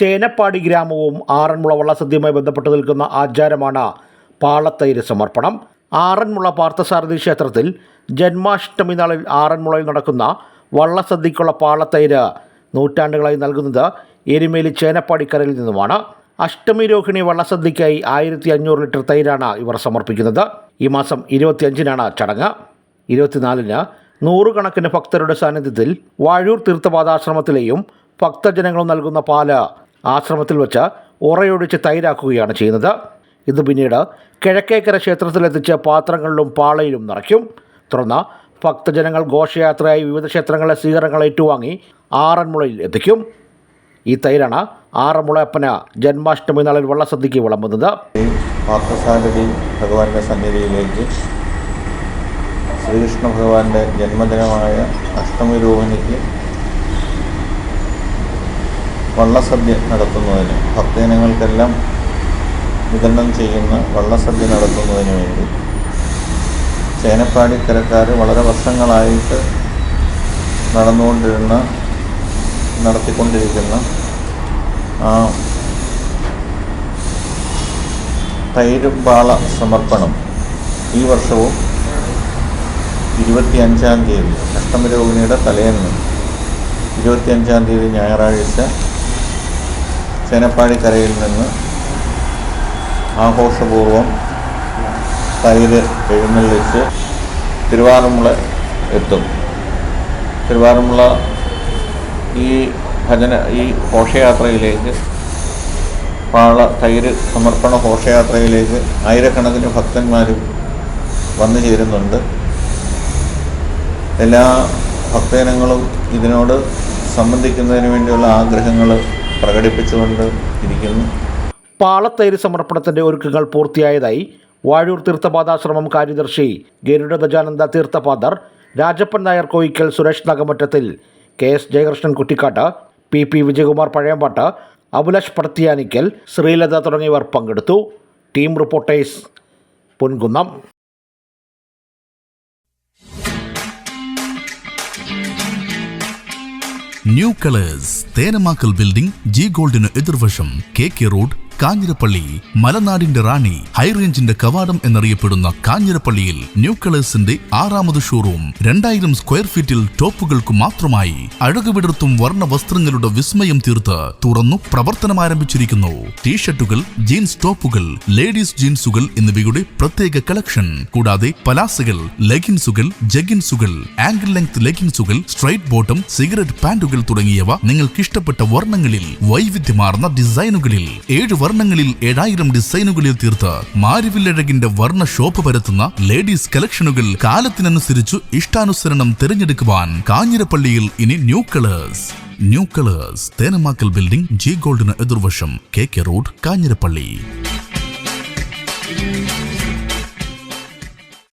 ചേനപ്പാടി ഗ്രാമവും ആറന്മുള വള്ളസദ്യയുമായി ബന്ധപ്പെട്ട് നിൽക്കുന്ന ആചാരമാണ് പാളത്തൈര് സമർപ്പണം. ആറന്മുള പാർത്ഥസാരഥി ക്ഷേത്രത്തിൽ ജന്മാഷ്ടമി നാളിൽ ആറന്മുളയിൽ നടക്കുന്ന വള്ളസദ്യക്കുള്ള പാളത്തൈര് നൂറ്റാണ്ടുകളായി നൽകുന്നത് എരുമേലി ചേനപ്പാടിക്കരയിൽ നിന്നുമാണ്. അഷ്ടമി രോഹിണി വള്ളസദ്യയ്ക്കായി ആയിരത്തി അഞ്ഞൂറ് ലിറ്റർ തൈരാണ് ഇവർ സമർപ്പിക്കുന്നത്. ഈ മാസം ഇരുപത്തിയഞ്ചിനാണ് ചടങ്ങ്. ഇരുപത്തിനാലിന് നൂറുകണക്കിന് ഭക്തരുടെ സാന്നിധ്യത്തിൽ വാഴൂർ തീർത്ഥപാദാശ്രമത്തിലെയും ഭക്തജനങ്ങളും നൽകുന്ന പാൽ ആശ്രമത്തിൽ വെച്ച് ഉറയൊഴിച്ച് തൈരാക്കുകയാണ് ചെയ്യുന്നത്. ഇത് പിന്നീട് കിഴക്കേക്കര ക്ഷേത്രത്തിലെത്തിച്ച് പാത്രങ്ങളിലും പാളയിലും നിറയ്ക്കും. തുടർന്ന് ഭക്തജനങ്ങൾ ഘോഷയാത്രയായി വിവിധ ക്ഷേത്രങ്ങളിലെ സ്വീകരണങ്ങൾ ഏറ്റുവാങ്ങി ആറന്മുളയിൽ എത്തിക്കും. ഈ തൈരാണ് ആറന്മുളയപ്പന ജന്മാഷ്ടമി നാളിൽ വള്ളസദ്യയ്ക്ക് വിളമ്പുന്നത്. ഭഗവാന്റെ സന്നിധിയിലേക്ക് ശ്രീകൃഷ്ണ ഭഗവാന്റെ ജന്മദിനമായ അഷ്ടമി രോഹിണിക്ക് വള്ളസദ്യ നടത്തുന്നതിന് ഭക്തജനങ്ങൾക്കെല്ലാം വിതരണം ചെയ്യുന്ന വള്ളസദ്യ നടത്തുന്നതിന് വേണ്ടി ചേനപ്പാടിക്കരക്കാർ വളരെ വർഷങ്ങളായിട്ട് നടന്നുകൊണ്ടിരുന്ന നടത്തിക്കൊണ്ടിരിക്കുന്ന ആ തൈരുംപാള സമർപ്പണം ഈ വർഷവും ഇരുപത്തി അഞ്ചാം തീയതി അഷ്ടമരോഹിണിയുടെ തലേന്ന് ഇരുപത്തിയഞ്ചാം തീയതി ഞായറാഴ്ച ചേനപ്പാടിക്കരയിൽ നിന്ന് ആഘോഷപൂർവം തൈര് എഴുന്നള്ളിച്ച് തിരുവാറന്മുള എത്തും. തിരുവാറന്മുള ഈ ഭജന ഈ ഘോഷയാത്രയിലേക്ക് പാള തൈര് സമർപ്പണ ഘോഷയാത്രയിലേക്ക് ആയിരക്കണക്കിന് ഭക്തന്മാരും വന്നു ചേരുന്നുണ്ട്. എല്ലാ ഭക്തജനങ്ങളും ഇതിനോട് സംബന്ധിക്കുന്നതിന് വേണ്ടിയുള്ള ആഗ്രഹങ്ങൾ പ്രകടിപ്പിച്ചുകൊണ്ട് ഇരിക്കുന്നു. പാളത്തൈര് സമർപ്പണത്തിന്റെ ഒരുക്കങ്ങൾ പൂർത്തിയായതായി Vazhoor Theerthapadashramam കാര്യദർശി Garudadhwajananda Theerthapadar Rajappan Nair Koyickal Suresh Nagamattathil K S Jayakrishnan Kuttikkattu P P Vijayakumar Pazhayampattu Abhilash Padathiyanickal Sreelatha തുടങ്ങിയവർ പങ്കെടുത്തു. Team reporters Ponkunnam. New colours Thenamackal building G ഗോൾഡിന് എതിർവശം കെ കെ റോഡ് കാഞ്ഞിരപ്പള്ളി മലനാടിന്റെ റാണി ഹൈറേഞ്ചിന്റെ കവാടം എന്നറിയപ്പെടുന്ന കാഞ്ഞിരപ്പള്ളിയിൽ ന്യൂ കളേഴ്സിന്റെ ആറാമത് ഷോറൂം രണ്ടായിരം സ്ക്വയർ ഫീറ്റിൽ ടോപ്പുകൾക്ക് മാത്രമായി അഴകുവിടർത്തും വർണ വസ്ത്രങ്ങളുടെ വിസ്മയം തീർത്ത് തുറന്നു പ്രവർത്തനം ആരംഭിച്ചിരിക്കുന്നു. ടീഷർട്ടുകൾ ജീൻസ് ടോപ്പുകൾ ലേഡീസ് ജീൻസുകൾ എന്നിവയുടെ പ്രത്യേക കളക്ഷൻ കൂടാതെ പലാസകൾ ലെഗിൻസുകൾ ജഗിൻസുകൾ ആംഗിൾ ലെങ്ത് ലെഗിൻസുകൾ സ്ട്രൈറ്റ് ബോട്ടം സിഗരറ്റ് പാന്റുകൾ തുടങ്ങിയവ നിങ്ങൾക്ക് ഇഷ്ടപ്പെട്ട വർണങ്ങളിൽ വൈവിധ്യമാർന്ന ഡിസൈനുകളിൽ ഏഴ് വർണങ്ങളിൽ ഏഴായിരം ഡിസൈനുകളിൽ തീർത്ത് മാരിവില്ലഴകിന്റെ വർണ ഷോപ്പ് പരത്തുന്ന ലേഡീസ് കളക്ഷനുകൾ കാലത്തിനനുസരിച്ചു ഇഷ്ടാനുസരണം തിരഞ്ഞെടുക്കുവാൻ കാഞ്ഞിരപ്പള്ളിയിൽ ഇനി new colours. New colours. Thenamakkal building G ഗോൾഡിന് എതിർവശം കെ കെ റോഡ് കാഞ്ഞിരപ്പള്ളി.